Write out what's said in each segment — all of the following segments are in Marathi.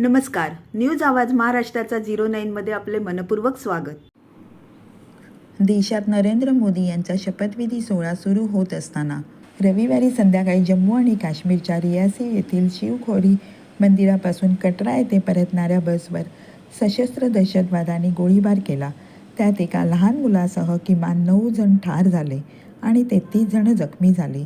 नमस्कार. न्यूज आवाज महाराष्ट्राचा झिरो नाईनमध्ये आपले मनपूर्वक स्वागत. देशात नरेंद्र मोदी यांचा शपथविधी सोहळा सुरू होत असताना रविवारी संध्याकाळी जम्मू आणि काश्मीरच्या रियासी येथील शिवखोरी मंदिरापासून कटरा येथे परतणाऱ्या बसवर सशस्त्र दहशतवादाने गोळीबार केला. त्यात एका लहान मुलासह किमान नऊ जण ठार झाले आणि तेहतीस जण जखमी झाले.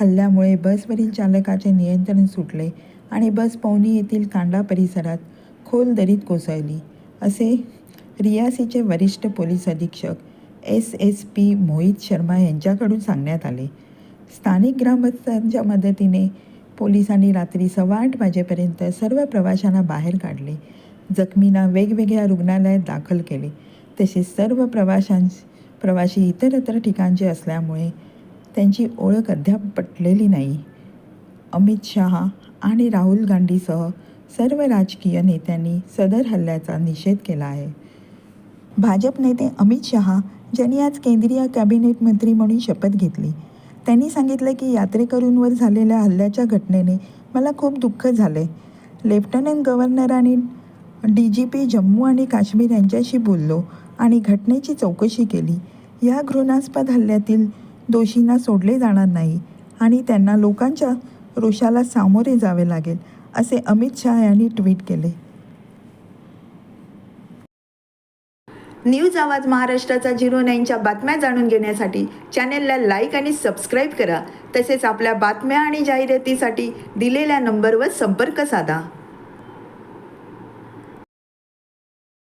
हल्ल्यामुळे बसवरील चालकाचे नियंत्रण सुटले आणि बस पवनी येथील कांडा परिसरात खोल दरीत कोसळली. असे रियासीचे वरिष्ठ पोलीस अधीक्षक S S P Mohit Sharma यांच्याकडून सांगण्यात आले. स्थानिक ग्रामस्थांच्या मदतीने पोलिसांनी रात्री सव्वा आठ वाजेपर्यंत सर्व प्रवाशांना बाहेर काढले. जखमींना वेगवेगळ्या रुग्णालयात दाखल केले. तसेच सर्व प्रवाशांस प्रवासी इतरत्र ठिकाणचे असल्यामुळे त्यांची ओळख अद्याप पटलेली नाही. अमित शहा आणि राहुल गांधीसह सर्व राजकीय नेत्यांनी सदर हल्ल्याचा निषेध केला आहे. भाजप नेते अमित शहा ज्यांनी आज केंद्रीय कॅबिनेट मंत्री म्हणून शपथ घेतली त्यांनी सांगितलं की यात्रेकरूंवर झालेल्या हल्ल्याच्या घटनेने मला खूप दुःख झाले. लेफ्टनंट गव्हर्नर आणि डी जी पी जम्मू आणि काश्मीर यांच्याशी बोललो आणि घटनेची चौकशी केली. या घृणास्पद हल्ल्यातील दोषींना सोडले जाणार नाही आणि त्यांना लोकांच्या रोषाला सामोरे जावे लागेल असे अमित शहा यांनी ट्विट केले. न्यूज आवाज महाराष्ट्राचा झिरो नाईनच्या बातम्या जाणून घेण्यासाठी चॅनेलला लाईक आणि सबस्क्राईब करा. तसेच आपल्या बातम्या आणि जाहिरातीसाठी दिलेल्या नंबरवर संपर्क साधा.